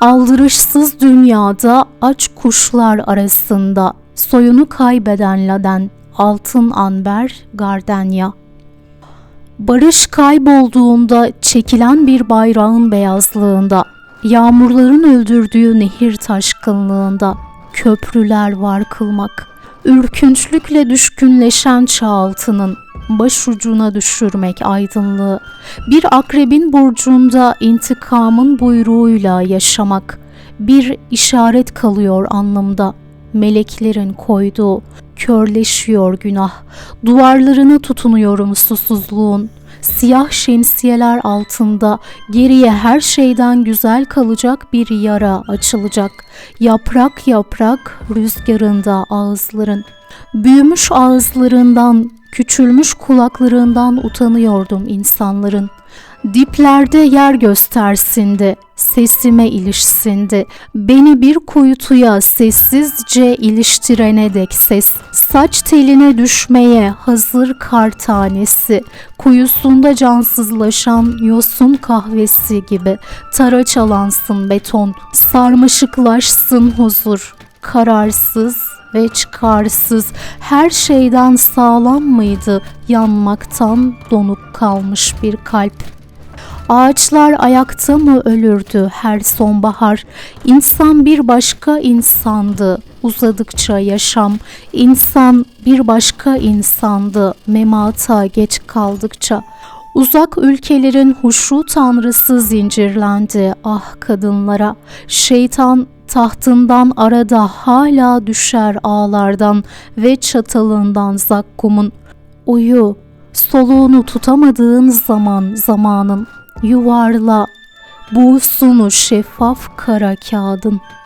Aldırışsız dünyada aç kuşlar arasında soyunu kaybeden laden altın anber gardenya. Barış kaybolduğunda çekilen bir bayrağın beyazlığında, yağmurların öldürdüğü nehir taşkınlığında köprüler var kılmak. Ürkünçlükle düşkünleşen çağaltının başucuna düşürmek aydınlığı. Bir akrebin burcunda intikamın buyruğuyla yaşamak. Bir işaret kalıyor anlamda. Meleklerin koyduğu körleşiyor günah. Duvarlarına tutunuyorum susuzluğun. Siyah şemsiyeler altında geriye her şeyden güzel kalacak bir yara açılacak. Yaprak yaprak rüzgarında ağızların. Büyümüş ağızlarından, küçülmüş kulaklarından utanıyordum insanların. Diplerde yer göstersindi, sesime ilişsindi. Beni bir kuytuya sessizce iliştirene dek ses. Saç teline düşmeye hazır kar tanesi. Kuyusunda cansızlaşan yosun kahvesi gibi. Tara çalansın beton, sarmaşıklaşsın huzur. Kararsız ve çıkarsız her şeyden sağlam mıydı yanmaktan donuk kalmış bir kalp. Ağaçlar ayakta mı ölürdü her sonbahar? İnsan bir başka insandı uzadıkça yaşam. İnsan bir başka insandı memata geç kaldıkça. Uzak ülkelerin huşu tanrısı zincirlendi ah kadınlara. Şeytan tahtından arada hala düşer ağlardan ve çatalından zakkumun. Uyu, soluğunu tutamadığın zaman zamanın yuvarla buğsunu şeffaf kara kağıdın.''